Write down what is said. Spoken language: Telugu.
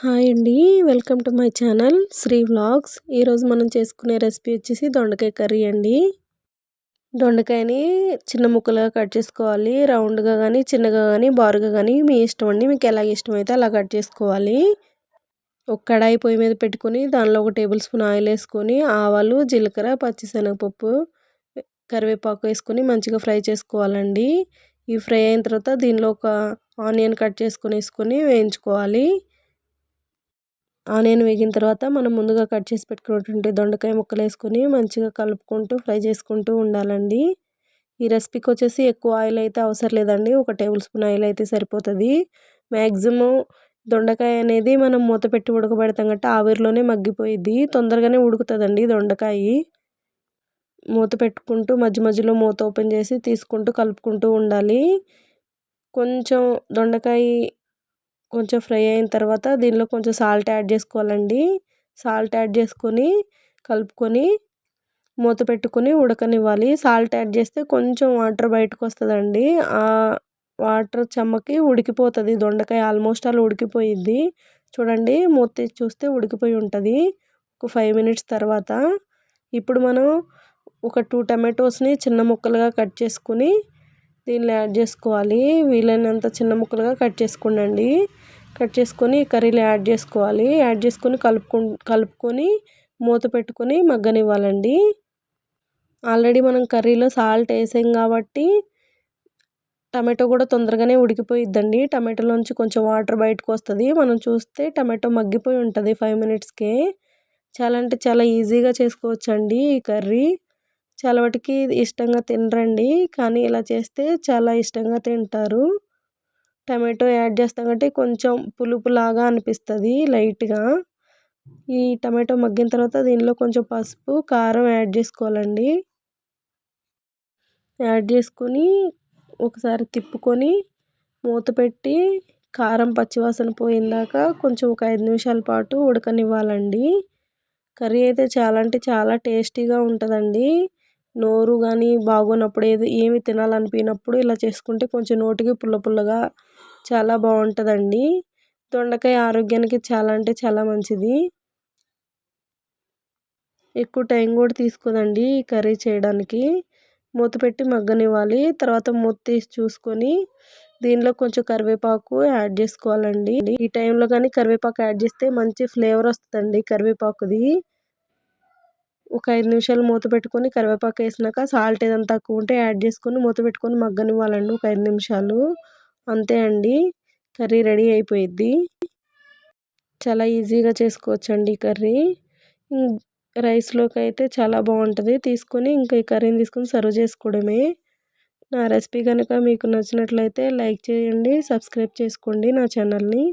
హాయ్ అండి welcome to my channel Sri vlogs. ఈరోజు మనం చేసుకునే రెసిపీ వచ్చేసి దొండకాయ కర్రీ అండి. దొండకాయని చిన్న ముక్కలుగా కట్ చేసుకోవాలి. రౌండ్గా కానీ చిన్నగా కానీ బారుగా కానీ మీ ఇష్టం అండి. మీకు ఎలా ఇష్టమైతే అలా కట్ చేసుకోవాలి. ఒక కడాయి పొయ్యి మీద పెట్టుకొని దానిలో ఒక టేబుల్ స్పూన్ ఆయిల్ వేసుకొని ఆవాలు జీలకర్ర పచ్చిశనగపప్పు కరివేపాకు వేసుకొని మంచిగా ఫ్రై చేసుకోవాలండి. ఈ ఫ్రై అయిన తర్వాత దీనిలో ఒక ఆనియన్ కట్ చేసుకొని వేసుకొని వేయించుకోవాలి. ఆనియన్ వేగిన తర్వాత మనం ముందుగా కట్ చేసి పెట్టుకున్నటువంటి దొండకాయ ముక్కలు వేసుకొని మంచిగా కలుపుకుంటూ ఫ్రై చేసుకుంటూ ఉండాలండి. ఈ రెసిపీకి వచ్చేసి ఎక్కువ ఆయిల్ అయితే అవసరం లేదండి. ఒక టేబుల్ స్పూన్ ఆయిల్ అయితే సరిపోతుంది. మ్యాక్సిమం దొండకాయ అనేది మనం మూత పెట్టి ఉడకబెడతాం కాబట్టి ఆవిరిలోనే మగ్గిపోయిద్ది. తొందరగానే ఉడుకుతుందండి దొండకాయ. మూత పెట్టుకుంటూ మధ్య మధ్యలో మూత ఓపెన్ చేసి తీసుకుంటూ కలుపుకుంటూ ఉండాలి. కొంచెం దొండకాయ కొంచెం ఫ్రై అయిన తర్వాత దీనిలో కొంచెం సాల్ట్ యాడ్ చేసుకోవాలండి. సాల్ట్ యాడ్ చేసుకొని కలుపుకొని మూత పెట్టుకొని ఉడకనివ్వాలి. సాల్ట్ యాడ్ చేస్తే కొంచెం వాటర్ బయటకు వస్తుందండి. ఆ వాటర్ చెమ్మకి ఉడికిపోతుంది. దొండకాయ ఆల్మోస్ట్ అలా ఉడికిపోయిద్ది. చూడండి మూత తీసి చూస్తే ఉడికిపోయి ఉంటుంది. ఒక ఫైవ్ మినిట్స్ తర్వాత ఇప్పుడు మనం ఒక టూ టమాటోస్ని చిన్న ముక్కలుగా కట్ చేసుకుని దీనిలో యాడ్ చేసుకోవాలి. వీలైనంత చిన్న ముక్కలుగా కట్ చేసుకోండి కట్ చేసుకొని కర్రీలో యాడ్ చేసుకోవాలి. యాడ్ చేసుకొని కలుపుకు కలుపుకొని మూత పెట్టుకొని మగ్గనివ్వాలండి. ఆల్రెడీ మనం కర్రీలో సాల్ట్ వేసాం కాబట్టి టమాటో కూడా తొందరగానే ఉడికిపోయిద్దండి. టమాటోలోంచి కొంచెం వాటర్ బయటకు వస్తుంది. మనం చూస్తే టమాటో మగ్గిపోయి ఉంటుంది ఫైవ్ మినిట్స్కే. చాలా అంటే చాలా ఈజీగా చేసుకోవచ్చండి ఈ కర్రీ. చాలా వాటికి ఇష్టంగా తినరండి. కానీ ఇలా చేస్తే చాలా ఇష్టంగా తింటారు. టమాటో యాడ్ చేస్తాం కాబట్టి కొంచెం పులుపులాగా అనిపిస్తుంది లైట్గా. ఈ టమాటో మగ్గిన తర్వాత దీనిలో కొంచెం పసుపు కారం యాడ్ చేసుకోవాలండి. యాడ్ చేసుకొని ఒకసారి తిప్పుకొని మూత పెట్టి కారం పచ్చివాసన పోయిందాక కొంచెం ఒక ఐదు నిమిషాల పాటు ఉడకనివ్వాలండి. కర్రీ అయితే చాలా అంటే చాలా టేస్టీగా ఉంటుందండి. నోరు కానీ బాగోనప్పుడు ఏది ఏమి తినాలనిపించినప్పుడు ఇలా చేసుకుంటే కొంచెం నోటికి పుల్ల పుల్లగా చాలా బాగుంటుందండి. దొండకాయ ఆరోగ్యానికి చాలా అంటే చాలా మంచిది. ఎక్కువ టైం కూడా తీసుకోదండి ఈ కర్రీ చేయడానికి. మూత పెట్టి మగ్గనివ్వాలి. తర్వాత మూత తీసి చూసుకొని దీనిలో కొంచెం కరివేపాకు యాడ్ చేసుకోవాలండి. ఈ టైంలో కానీ కరివేపాకు యాడ్ చేస్తే మంచి ఫ్లేవర్ వస్తుందండి కరివేపాకుది. ఒక ఐదు నిమిషాలు మూత పెట్టుకొని కరివేపాకు వేసినాక సాల్ట్ ఏదైనా తక్కువ ఉంటే యాడ్ చేసుకొని మూత పెట్టుకొని మగ్గనివ్వాలండి ఒక ఐదు నిమిషాలు. అంతే అండి. కర్రీ రెడీ అయిపోయిద్ది. చాలా ఈజీగా చేసుకోవచ్చండి ఈ కర్రీ. రైస్లోకి అయితే చాలా బాగుంటుంది. తీసుకొని ఇంకా ఈ కర్రీని తీసుకొని సర్వ్ చేసుకోవడమే. నా రెసిపీ కనుక మీకు నచ్చినట్లయితే లైక్ చేయండి సబ్స్క్రైబ్ చేసుకోండి నా ఛానల్ని.